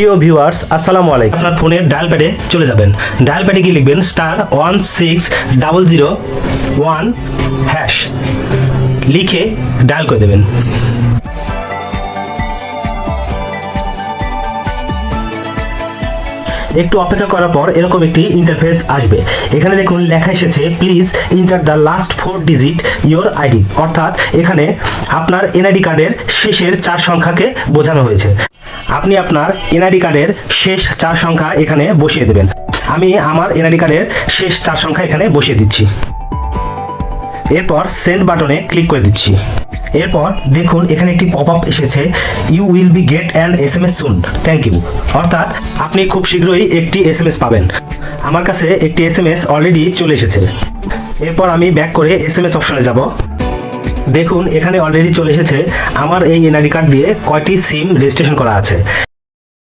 প্রিয় ভিউয়ার্স, আসসালামু আলাইকুম। আপনার ফোনের ডায়াল প্যাডে চলে যাবেন। ডায়াল প্যাডে গিয়ে লিখবেন star one six double zero one hash লিখে ডায়াল করে দেবেন। একটু অপেক্ষা করার পর এরকম একটি ইন্টারফেস আসবে। এখানে দেখুন লেখা এসেছে please enter the last four digit your ID অর্থাৎ এখানে আপনার এনআইডি কার্ডের শেষের চার সংখ্যাকে বোঝানো হয়েছে। আপনি আপনার এনআইডি কার্ডের শেষ চার সংখ্যা এখানে বসিয়ে দেবেন। আমি আমার এনআইডি কার্ডের শেষ চার সংখ্যা এখানে বসিয়ে দিচ্ছি। এরপর সেন্ড বাটনে ক্লিক করে দিচ্ছি। এরপর দেখুন এখানে একটি পপ আপ এসেছে you will be get an S M S soon thank you অর্থাৎ আপনি খুব শীঘ্রই একটি এস এম এস পাবেন। আমার কাছে একটি এস এম এস অলরেডি চলে এসেছে। এরপর আমি ব্যাক করে এস এম এস অপশনে যাব। দেখুন, এখানে অলরেডি চলে এসেছে। আমার এই এনআইডি কার্ড দিয়ে কয়টি সিম রেজিস্ট্রেশন করা আছে।